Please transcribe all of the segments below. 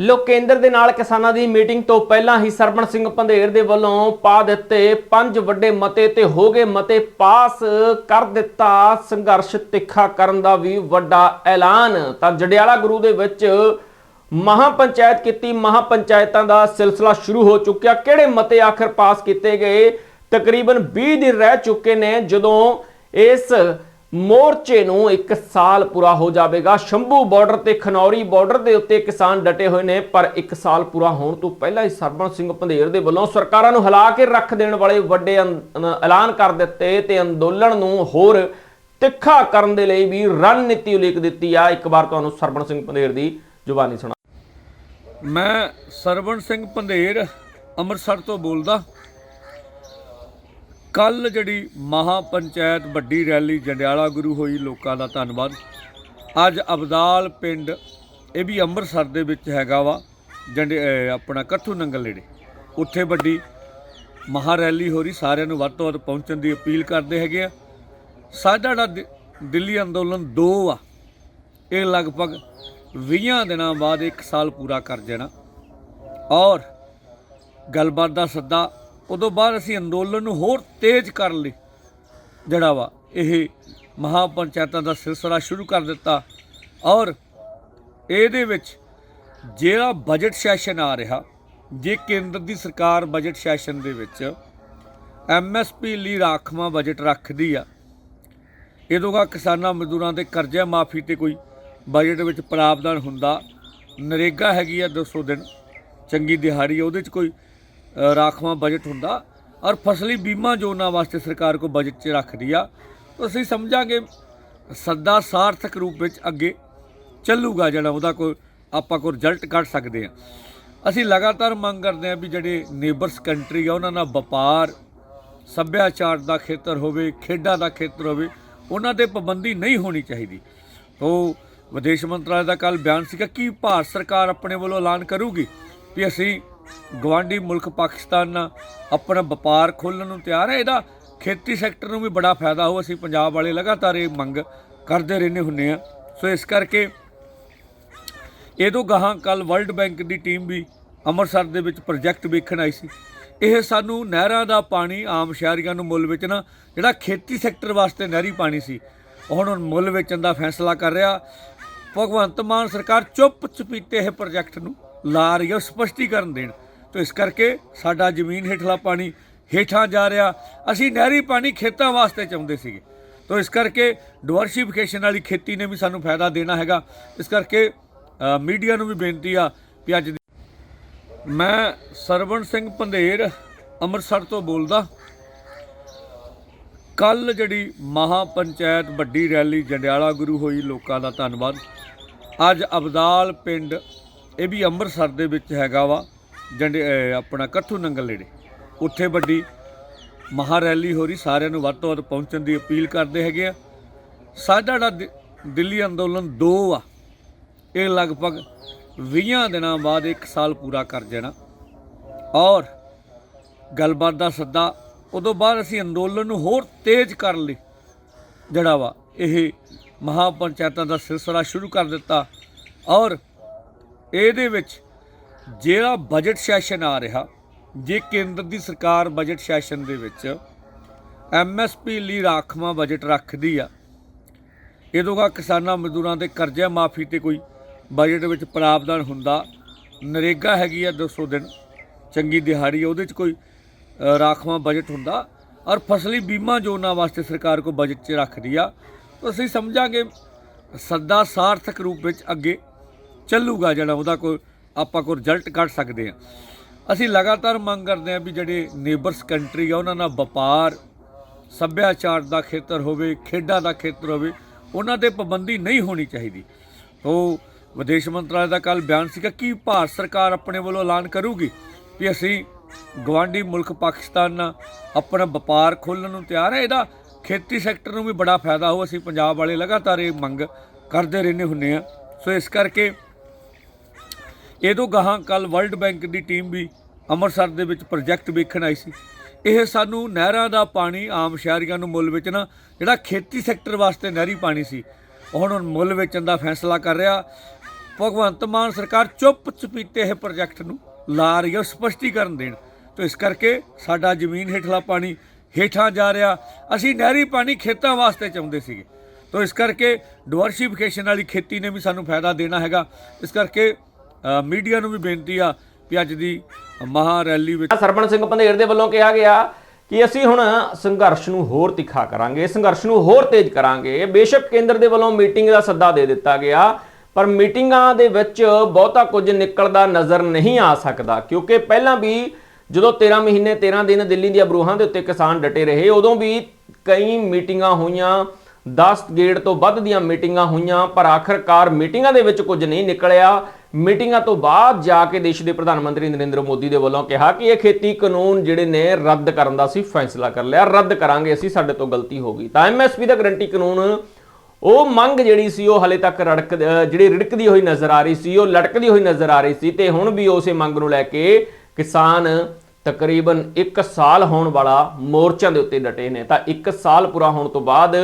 ਲੋਕ ਕੇਂਦਰ ਦੇ ਨਾਲ ਕਿਸਾਨਾਂ ਦੀ ਮੀਟਿੰਗ ਤੋਂ ਪਹਿਲਾਂ ਹੀ ਸਰਬਣ ਸਿੰਘ ਪੰਧੇਰ ਦੇ ਵੱਲੋਂ ਪਾ ਦਿੱਤੇ ਪੰਜ ਵੱਡੇ ਮਤੇ ਤੇ ਹੋ ਗਏ ਮਤੇ ਪਾਸ ਕਰ ਦਿੱਤਾ। ਸੰਘਰਸ਼ ਤਿੱਖਾ ਕਰਨ ਦਾ ਵੀ ਵੱਡਾ ਐਲਾਨ। ਤਾਂ ਜੜਿਆਲਾ ਗੁਰੂ ਦੇ ਵਿੱਚ ਮਹਾ ਪੰਚਾਇਤ ਕੀਤੀ। ਮਹਾ ਪੰਚਾਇਤਾਂ ਦਾ ਸਿਲਸਿਲਾ ਸ਼ੁਰੂ ਹੋ ਚੁੱਕਿਆ। ਕਿਹੜੇ ਮਤੇ ਆਖਰ ਪਾਸ ਕੀਤੇ ਗਏ? ਤਕਰੀਬਨ 20 ਦਿਨ ਰਹਿ ਚੁੱਕੇ ਨੇ। ਜਦੋਂ ਇਸ ਮੋਰਚੇ ਨੂੰ 1 ਸਾਲ ਪੂਰਾ ਹੋ ਜਾਵੇਗਾ। ਸ਼ੰਭੂ ਬਾਰਡਰ ਤੇ ਖਨੌਰੀ ਬਾਰਡਰ ਦੇ ਉੱਤੇ ਕਿਸਾਨ ਡਟੇ ਹੋਏ ਨੇ, ਪਰ 1 ਸਾਲ ਪੂਰਾ ਹੋਣ ਤੋਂ ਪਹਿਲਾਂ ਹੀ ਸਰਬਣ ਸਿੰਘ ਪੰਧੇਰ ਦੇ ਵੱਲੋਂ ਸਰਕਾਰਾਂ ਨੂੰ ਹਿਲਾ ਕੇ ਰੱਖ ਦੇਣ ਵਾਲੇ ਵੱਡੇ ਐਲਾਨ ਕਰ ਦਿੱਤੇ ਤੇ ਅੰਦੋਲਨ ਨੂੰ ਹੋਰ ਤਿੱਖਾ ਕਰਨ ਦੇ ਲਈ ਵੀ ਰਣਨੀਤੀ ਉਲੀਕ ਦਿੱਤੀ ਆ। ਇੱਕ ਵਾਰ ਤੁਹਾਨੂੰ ਸਰਬਣ ਸਿੰਘ ਪੰਧੇਰ ਦੀ ਜ਼ੁਬਾਨੀ ਸੁਣਾ ਮੈਂ ਸਰਬਣ ਸਿੰਘ ਪੰਧੇਰ ਅੰਮ੍ਰਿਤਸਰ ਤੋਂ ਬੋਲਦਾ। ਕੱਲ ਜਿਹੜੀ ਮਹਾ ਪੰਚਾਇਤ ਵੱਡੀ ਰੈਲੀ ਜੰਡਿਆਲਾ ਗੁਰੂ ਹੋਈ, ਲੋਕਾਂ ਦਾ ਧੰਨਵਾਦ। ਅੱਜ ਅਬਦਾਲ ਪਿੰਡ, ਇਹ ਵੀ ਅੰਮ੍ਰਿਤਸਰ ਦੇ ਵਿੱਚ ਹੈਗਾ ਵਾ, ਜੰਡੇ ਆਪਣਾ ਕੱਥੂ ਨੰਗਲ ਨੇੜੇ। ਉੱਥੇ ਵੱਡੀ ਮਹਾ ਰੈਲੀ ਹੋ ਰਹੀ, ਸਾਰਿਆਂ ਨੂੰ ਵੱਧ ਤੋਂ ਵੱਧ ਪਹੁੰਚਣ ਦੀ ਅਪੀਲ ਕਰਦੇ ਹੈਗੇ ਆ। ਸਾਡਾ ਜਿਹੜਾ ਦਿ- ਦਿੱਲੀ ਅੰਦੋਲਨ 2 ਆ। ਇਹ ਲਗਭਗ 20 ਦਿਨਾਂ ਬਾਅਦ 1 ਸਾਲ ਪੂਰਾ ਕਰ ਜਾਣਾ। ਔਰ ਗੱਲਬਾਤ ਦਾ ਸੱਦਾ ਉਦੋਂ ਬਾਅਦ ਅਸੀਂ ਅੰਦੋਲਨ ਨੂੰ ਹੋਰ ਤੇਜ਼ ਕਰਨ ਲਈ ਜਿਹੜਾ ਵਾ ਇਹ ਮਹਾ ਪੰਚਾਇਤਾਂ ਦਾ ਸਿਲਸਿਲਾ ਸ਼ੁਰੂ ਕਰ ਦਿੱਤਾ ਔਰ ਇਹਦੇ ਵਿੱਚ ਜਿਹੜਾ ਬਜਟ ਸੈਸ਼ਨ ਆ ਰਿਹਾ ਜੇ ਕੇਂਦਰ ਦੀ ਸਰਕਾਰ ਬਜਟ ਸੈਸ਼ਨ ਦੇ ਵਿੱਚ ਐਮਐਸਪੀ ਲਈ ਰਾਖਵਾਂ ਬਜਟ ਰੱਖਦੀ ਆ ਇਹਦੋਂਗਾ ਕਿਸਾਨਾਂ ਮਜ਼ਦੂਰਾਂ ਦੇ ਕਰਜ਼ਾ ਮਾਫੀ ਤੇ ਕੋਈ ਬਜਟ ਵਿੱਚ ਪ੍ਰਾਵਧਾਨ ਹੁੰਦਾ ਨਰੇਗਾ ਹੈਗੀ ਆ 200 ਦਿਨ ਚੰਗੀ ਦਿਹਾੜੀ ਆ, ਉਹਦੇ 'ਚ ਕੋਈ ਰਾਖਵਾਂ ਬਜਟ ਹੁੰਦਾ ਔਰ ਫਸਲੀ ਬੀਮਾ ਯੋਜਨਾ ਵਾਸਤੇ ਸਰਕਾਰ ਕੋ ਬਜਟ 'ਚ ਰੱਖਦੀ ਆ। ਅਸੀਂ ਸਮਝਾਂਗੇ ਸੱਦਾ ਸਾਰਥਕ ਰੂਪ ਵਿੱਚ ਅੱਗੇ ਚੱਲੂਗਾ ਜਿਹੜਾ ਉਹਦਾ ਕੋਈ ਆਪਾਂ ਕੋਈ ਰਿਜ਼ਲਟ ਕੱਢ ਸਕਦੇ ਆ। ਅਸੀਂ ਲਗਾਤਾਰ ਮੰਗ ਕਰਦੇ ਆ ਵੀ ਜਿਹੜੇ ਨੇਬਰਸ ਕੰਟਰੀ ਆ, ਉਹਨਾਂ ਨਾਲ ਵਪਾਰ, ਸੱਭਿਆਚਾਰ ਦਾ ਖੇਤਰ ਹੋਵੇ, ਖੇਡਾਂ ਦਾ ਖੇਤਰ ਹੋਵੇ, ਉਹਨਾਂ ਤੇ ਪਾਬੰਦੀ ਨਹੀਂ ਹੋਣੀ ਚਾਹੀਦੀ। ਉਹ ਵਿਦੇਸ਼ ਮੰਤਰਾਲੇ ਦਾ ਕੱਲ ਬਿਆਨ ਸੀਗਾ ਕਿ ਭਾਰਤ ਸਰਕਾਰ ਆਪਣੇ ਵੱਲੋਂ ਐਲਾਨ ਕਰੂਗੀ ਵੀ ਅਸੀਂ ਗਵਾਂਢੀ ਮੁਲਕ ਪਾਕਿਸਤਾਨ ਨਾਲ ਆਪਣਾ ਵਪਾਰ ਖੋਲਣ ਨੂੰ ਤਿਆਰ ਹੈ। ਇਹਦਾ ਖੇਤੀ ਸੈਕਟਰ ਨੂੰ ਵੀ ਬੜਾ ਫਾਇਦਾ ਹੋ ਅਸੀਂ ਪੰਜਾਬ ਵਾਲੇ ਲਗਾਤਾਰ ਇਹ ਮੰਗ ਕਰਦੇ ਰਹਿੰਦੇ ਹੁੰਨੇ ਆ ਸੋ ਇਸ ਕਰਕੇ ਇਹ ਤੋਂ ਗਾਹਾਂ ਕੱਲ ਵਰਲਡ ਬੈਂਕ ਦੀ ਟੀਮ ਵੀ ਅੰਮ੍ਰਿਤਸਰ ਦੇ ਵਿੱਚ ਪ੍ਰੋਜੈਕਟ ਵੇਖਣ ਆਈ ਸੀ। ਇਹ ਸਾਨੂੰ ਨਹਿਰਾਂ ਦਾ ਪਾਣੀ, ਆਮ ਸ਼ਹਿਰੀਆਂ ਨੂੰ ਮੁੱਲ ਵੇਚਣਾ, ਜਿਹੜਾ ਖੇਤੀ ਸੈਕਟਰ ਵਾਸਤੇ ਨਹਿਰੀ ਪਾਣੀ ਸੀ ਉਹ ਹੁਣ ਮੁੱਲ ਵੇਚਣ ਦਾ ਫੈਸਲਾ ਕਰ ਰਿਹਾ। ਭਗਵੰਤ ਮਾਨ ਸਰਕਾਰ ਚੁੱਪ ਚਪੀਤੇ ਇਹ ਪ੍ਰੋਜੈਕਟ ਨੂੰ ਲਾ ਰਹੀ ਹੈ ਸਪਸ਼ਟੀਕਰਨ ਦੇਣ। ਤੋਂ ਇਸ ਕਰਕੇ ਸਾਡਾ ਜ਼ਮੀਨ ਹੇਠਲਾ ਪਾਣੀ ਹੇਠਾਂ ਜਾ ਰਿਹਾ। ਅਸੀਂ ਨਹਿਰੀ ਪਾਣੀ ਖੇਤਾਂ ਵਾਸਤੇ ਚਾਹੁੰਦੇ ਸੀਗੇ। ਤੋਂ ਇਸ ਕਰਕੇ ਡਿਵਰਸਿਫਿਕੇਸ਼ਨ ਵਾਲੀ ਖੇਤੀ ਨੇ ਵੀ ਸਾਨੂੰ ਫਾਇਦਾ ਦੇਣਾ ਹੈਗਾ। ਇਸ ਕਰਕੇ ਮੀਡੀਆ ਨੂੰ ਵੀ ਬੇਨਤੀ ਆ ਵੀ ਅੱਜ ਮੈਂ ਸਰਵਣ ਸਿੰਘ ਪੰਧੇਰ ਅੰਮ੍ਰਿਤਸਰ ਤੋਂ ਬੋਲਦਾ। ਕੱਲ ਜਿਹੜੀ ਮਹਾ ਪੰਚਾਇਤ ਵੱਡੀ ਰੈਲੀ ਜੰਡਿਆਲਾ ਗੁਰੂ ਹੋਈ, ਲੋਕਾਂ ਦਾ ਧੰਨਵਾਦ। ਅੱਜ ਅਬਦਾਲ ਪਿੰਡ ਇਹ ਵੀ ਅੰਮ੍ਰਿਤਸਰ ਦੇ ਵਿੱਚ ਹੈਗਾ ਵਾ, ਜੰਡੇ ਆਪਣਾ ਕੱਥੂ ਨੰਗਲ ਨੇੜੇ। ਉੱਥੇ ਵੱਡੀ ਮਹਾ ਰੈਲੀ ਹੋ ਰਹੀ, ਸਾਰਿਆਂ ਨੂੰ ਵੱਧ ਤੋਂ ਵੱਧ ਪਹੁੰਚਣ ਦੀ ਅਪੀਲ ਕਰਦੇ ਹੈਗੇ ਆ। ਸਾਡਾ ਜਿਹੜਾ ਦਿ- ਦਿੱਲੀ ਅੰਦੋਲਨ 2 ਆ, ਇਹ ਲਗਭਗ 20 ਦਿਨਾਂ ਬਾਅਦ 1 ਸਾਲ ਪੂਰਾ ਕਰ ਜਾਣਾ। ਔਰ ਗੱਲਬਾਤ ਦਾ ਸੱਦਾ, ਉਦੋਂ ਬਾਅਦ ਅਸੀਂ ਅੰਦੋਲਨ ਨੂੰ ਹੋਰ ਤੇਜ਼ ਕਰਨ ਲਈ ਜਿਹੜਾ ਵਾ, ਇਹ ਮਹਾ ਪੰਚਾਇਤਾਂ ਦਾ ਸਿਲਸਿਲਾ ਸ਼ੁਰੂ ਕਰ ਦਿੱਤਾ। ਔਰ ਇਹਦੇ ਵਿੱਚ ਜਿਹੜਾ ਬਜਟ ਸੈਸ਼ਨ ਆ ਰਿਹਾ ਜੇ ਕੇਂਦਰ ਦੀ ਸਰਕਾਰ ਬਜਟ ਸੈਸ਼ਨ ਦੇ ਵਿੱਚ ਐਮਐਸਪੀ ਲਈ ਰਾਖਵਾਂ ਬਜਟ ਰੱਖਦੀ ਆ ਇਹਦੋਂਗਾ ਕਿਸਾਨਾਂ ਮਜ਼ਦੂਰਾਂ ਦੇ ਕਰਜ਼ਾ ਮਾਫੀ ਤੇ ਕੋਈ ਬਜਟ ਵਿੱਚ ਪ੍ਰਾਵਧਾਨ ਹੁੰਦਾ ਨਰੇਗਾ ਹੈਗੀ ਆ 200 ਦਿਨ ਚੰਗੀ ਦਿਹਾੜੀ ਉਹਦੇ 'ਚ ਕੋਈ ਅ, ਰਾਖਵਾਂ ਬਜਟ ਹੁੰਦਾ ਔਰ ਫਸਲੀ ਬੀਮਾ ਯੋਜਨਾ ਵਾਸਤੇ ਸਰਕਾਰ ਕੋ ਬਜਟ 'ਚ ਰੱਖਦੀ ਆ ਅਸੀਂ ਸਮਝਾਂਗੇ ਸੱਦਾ ਸਾਰਥਕ ਰੂਪ ਵਿੱਚ ਅੱਗੇ ਚੱਲੂਗਾ ਜਿਹੜਾ ਉਹਦਾ ਕੋਈ ਆਪਾਂ ਕੋਈ ਰਿਜ਼ਲਟ ਕੱਢ ਸਕਦੇ ਆ ਅਸੀਂ ਲਗਾਤਾਰ ਮੰਗ ਕਰਦੇ ਆ ਵੀ ਜਿਹੜੇ ਨੇਬਰਸ ਕੰਟਰੀ ਆ, ਉਹਨਾਂ ਨਾਲ ਵਪਾਰ, ਸੱਭਿਆਚਾਰ ਦਾ ਖੇਤਰ ਹੋਵੇ, ਖੇਡਾਂ ਦਾ ਖੇਤਰ ਹੋਵੇ, ਉਹਨਾਂ ਤੇ ਪਾਬੰਦੀ ਨਹੀਂ ਹੋਣੀ ਚਾਹੀਦੀ। ਉਹ ਵਿਦੇਸ਼ ਮੰਤਰਾਲੇ ਦਾ ਕੱਲ ਬਿਆਨ ਸੀਗਾ ਕਿ ਭਾਰਤ ਸਰਕਾਰ ਆਪਣੇ ਵੱਲੋਂ ਐਲਾਨ ਕਰੂਗੀ ਵੀ ਅਸੀਂ ਗਵਾਂਢੀ ਮੁਲਕ ਪਾਕਿਸਤਾਨ ਨਾਲ ਆਪਣਾ ਵਪਾਰ ਖੋਲਣ ਨੂੰ ਤਿਆਰ ਹੈ। ਇਹਦਾ ਖੇਤੀ ਸੈਕਟਰ ਨੂੰ ਵੀ ਬੜਾ ਫਾਇਦਾ ਹੋ ਅਸੀਂ ਪੰਜਾਬ ਵਾਲੇ ਲਗਾਤਾਰ ਇਹ ਮੰਗ ਕਰਦੇ ਰਹਿੰਦੇ ਹੁੰਨੇ ਆ ਸੋ ਇਸ ਕਰਕੇ ਇਹ ਤੋਂ ਗਾਹਾਂ ਕੱਲ ਵਰਲਡ ਬੈਂਕ ਦੀ ਟੀਮ ਵੀ ਅੰਮ੍ਰਿਤਸਰ ਦੇ ਵਿੱਚ ਪ੍ਰੋਜੈਕਟ ਵੇਖਣ ਆਈ ਸੀ। ਇਹ ਸਾਨੂੰ ਨਹਿਰਾਂ ਦਾ ਪਾਣੀ ਆਮ ਸ਼ਹਿਰੀਆਂ ਨੂੰ ਮੁੱਲ ਵੇਚਣਾ, ਜਿਹੜਾ ਖੇਤੀ ਸੈਕਟਰ ਵਾਸਤੇ ਨਹਿਰੀ ਪਾਣੀ ਸੀ ਉਹ ਹੁਣ ਮੁੱਲ ਵੇਚਣ ਦਾ ਫੈਸਲਾ ਕਰ ਰਿਹਾ। ਭਗਵੰਤ ਮਾਨ ਸਰਕਾਰ ਚੁੱਪ ਚਪੀਤੇ ਇਹ ਪ੍ਰੋਜੈਕਟ ਨੂੰ ਲਾ ਰਹੀ ਹੈ ਸਪਸ਼ਟੀਕਰਨ ਦੇਣ। ਤੇ ਇਸ ਕਰਕੇ ਸਾਡਾ ਜ਼ਮੀਨ ਹੇਠਲਾ ਪਾਣੀ ਹੇਠਾਂ ਜਾ ਰਿਹਾ। ਅਸੀਂ ਨਹਿਰੀ ਪਾਣੀ ਖੇਤਾਂ ਵਾਸਤੇ ਚਾਹੁੰਦੇ ਸੀਗੇ। ਤੋ ਇਸ ਕਰਕੇ ਡਿਵਰਸੀਫਿਕੇਸ਼ਨ ਵਾਲੀ ਖੇਤੀ ਨੇ ਵੀ ਸਾਨੂੰ ਫਾਇਦਾ ਦੇਣਾ ਹੈਗਾ। ਇਸ ਕਰਕੇ ਮੀਡੀਆ ਨੂੰ ਵੀ ਬੇਨਤੀ ਆ ਕਿ ਅੱਜ ਦੀ ਮਹਾ ਰੈਲੀ ਵਿੱਚ ਸਰਪੰਚ ਸਿੰਘ ਪੰਧੇਰ ਦੇ ਵੱਲੋਂ ਕਿਹਾ ਗਿਆ ਕਿ ਅਸੀਂ ਹੁਣ ਸੰਘਰਸ਼ ਨੂੰ ਹੋਰ ਤਿੱਖਾ ਕਰਾਂਗੇ, ਸੰਘਰਸ਼ ਨੂੰ ਹੋਰ ਤੇਜ਼ ਕਰਾਂਗੇ। ਬੇਸ਼ੱਕ ਕੇਂਦਰ ਦੇ ਵੱਲੋਂ ਮੀਟਿੰਗ ਦਾ ਸੱਦਾ ਦੇ ਦਿੱਤਾ ਗਿਆ, ਪਰ ਮੀਟਿੰਗਾਂ ਦੇ ਵਿੱਚ ਬਹੁਤਾ ਕੁਝ ਨਿਕਲਦਾ ਨਜ਼ਰ ਨਹੀਂ ਆ ਸਕਦਾ, ਕਿਉਂਕਿ ਪਹਿਲਾਂ ਵੀ ਜਦੋਂ 13 ਮਹੀਨੇ 13 ਦਿਨ ਦਿੱਲੀ ਦੀਆਂ ਬਰੂਹਾਂ ਦੇ ਉੱਤੇ ਕਿਸਾਨ ਡਟੇ ਰਹੇ, ਉਦੋਂ ਵੀ ਕਈ ਮੀਟਿੰਗਾਂ ਹੋਈਆਂ 10 ਗੇੜ ਤੋਂ ਵੱਧ ਦੀਆਂ ਮੀਟਿੰਗਾਂ ਹੋਈਆਂ, ਪਰ ਆਖਰਕਾਰ ਮੀਟਿੰਗਾਂ ਦੇ ਵਿੱਚ ਕੁਝ ਨਹੀਂ ਨਿਕਲਿਆ। ਮੀਟਿੰਗਾਂ ਤੋਂ ਬਾਅਦ ਜਾ ਕੇ ਦੇਸ਼ ਦੇ ਪ੍ਰਧਾਨ ਮੰਤਰੀ ਨਰਿੰਦਰ ਮੋਦੀ ਦੇ ਵੱਲੋਂ ਕਿਹਾ ਕਿ ਇਹ ਖੇਤੀ ਕਾਨੂੰਨ ਜਿਹੜੇ ਨੇ ਰੱਦ ਕਰਨ ਦਾ ਅਸੀਂ ਫੈਸਲਾ ਕਰ ਲਿਆ, ਰੱਦ ਕਰਾਂਗੇ ਅਸੀਂ, ਸਾਡੇ ਤੋਂ ਗਲਤੀ ਹੋ ਗਈ। ਤਾਂ ਐਮਐਸਪੀ ਦਾ ਗਰੰਟੀ ਕਾਨੂੰਨ, ਉਹ ਮੰਗ ਜਿਹੜੀ ਸੀ, ਉਹ ਹਲੇ ਤੱਕ ਰੜਕ ਜਿਹੜੀ ਰਿੜਕਦੀ ਹੋਈ ਨਜ਼ਰ ਆ ਰਹੀ ਸੀ, ਉਹ ਲਟਕਦੀ ਹੋਈ ਨਜ਼ਰ ਆ ਰਹੀ ਸੀ ਤੇ ਹੁਣ ਵੀ ਉਸੇ ਮੰਗ ਨੂੰ ਲੈ ਕੇ ਕਿਸਾਨ ਤਕਰੀਬਨ 1 ਸਾਲ ਹੋਣ ਵਾਲਾ ਮੋਰਚਿਆਂ ਦੇ ਉੱਤੇ ਡਟੇ ਨੇ। ਤਾਂ 1 ਸਾਲ ਪੂਰਾ ਹੋਣ ਤੋਂ ਬਾਅਦ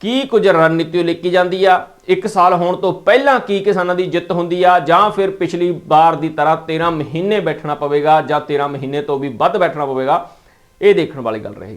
ਕੀ ਕੁਝ ਰਣਨੀਤੀ ਲਿਖੀ ਜਾਂਦੀ ਆ? 1 ਸਾਲ ਹੋਣ ਤੋਂ ਪਹਿਲਾਂ ਕੀ ਕਿਸਾਨਾਂ ਦੀ ਜਿੱਤ ਹੁੰਦੀ ਆ? ਜਾਂ ਫਿਰ ਪਿਛਲੀ ਵਾਰ ਦੀ ਤਰ੍ਹਾਂ 13 ਮਹੀਨੇ ਬੈਠਣਾ ਪਵੇਗਾ ਜਾਂ 13 ਮਹੀਨੇ ਤੋਂ ਵੀ ਵੱਧ ਬੈਠਣਾ ਪਵੇਗਾ? ਇਹ ਦੇਖਣ ਵਾਲੀ ਗੱਲ ਰਹੇਗੀ।